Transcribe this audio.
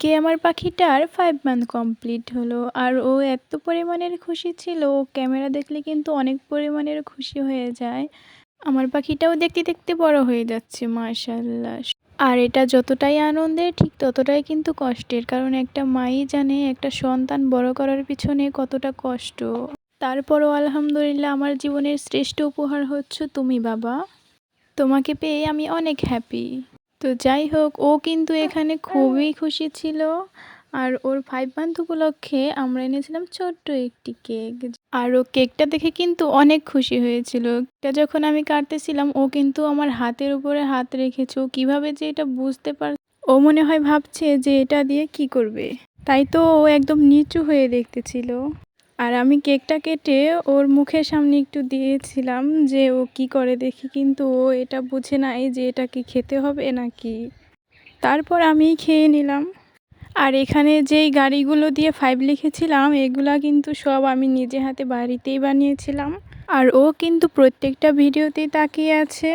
আজকে আমার পাখিটার ফাইভ মান্থ কমপ্লিট হলো। আর ও এত পরিমাণের খুশি ছিল ক্যামেরা দেখলে কিন্তু অনেক পরিমাণের খুশি হয়ে যায়। আমার পাখিটাও দেখতে দেখতে বড় হয়ে যাচ্ছে মাশাল্লাহ আর এটা যতটাই আনন্দের, ঠিক ততটাই কিন্তু কষ্টের। কারণ একটা মাই জানে একটা সন্তান বড় করার পিছনে কতটা কষ্ট। তারপরও আলহামদুলিল্লাহ আমার জীবনের শ্রেষ্ঠ উপহার হচ্ছে তুমি, বাবা। তোমাকে পেয়ে আমি অনেক হ্যাপি তো যাই হোক ও কিন্তু এখানে খুবই খুশি ছিল। আর ওর ফাইভ মান্থ উপলক্ষে আমরা এনেছিলাম ছোট্ট একটি কেক। আর ও কেকটা দেখে কিন্তু অনেক খুশি হয়েছিল। এটা যখন আমি কাটতেছিলাম ও কিন্তু আমার হাতের উপরে হাত রেখেছে। ও কীভাবে যে এটা বুঝতে পার ও মনে হয় ভাবছে যে এটা দিয়ে কি করবে। তাই তো ও একদম নিচু হয়ে দেখতেছিল। আর আমি কেকটা কেটে ওর মুখের সামনে একটু দিয়েছিলাম যে ও কি করে দেখি, কিন্তু ও এটা বুঝে নাই যে এটা কি খেতে হবে নাকি। তারপর আমি খেয়ে নিলাম। আর এখানে যেই গাড়িগুলো দিয়ে ফাইভ লিখেছিলাম, এগুলা কিন্তু সব আমি নিজে হাতে বাড়িতেই বানিয়েছিলাম। আর ও কিন্তু প্রত্যেকটা ভিডিওতেই তাকিয়ে আছে।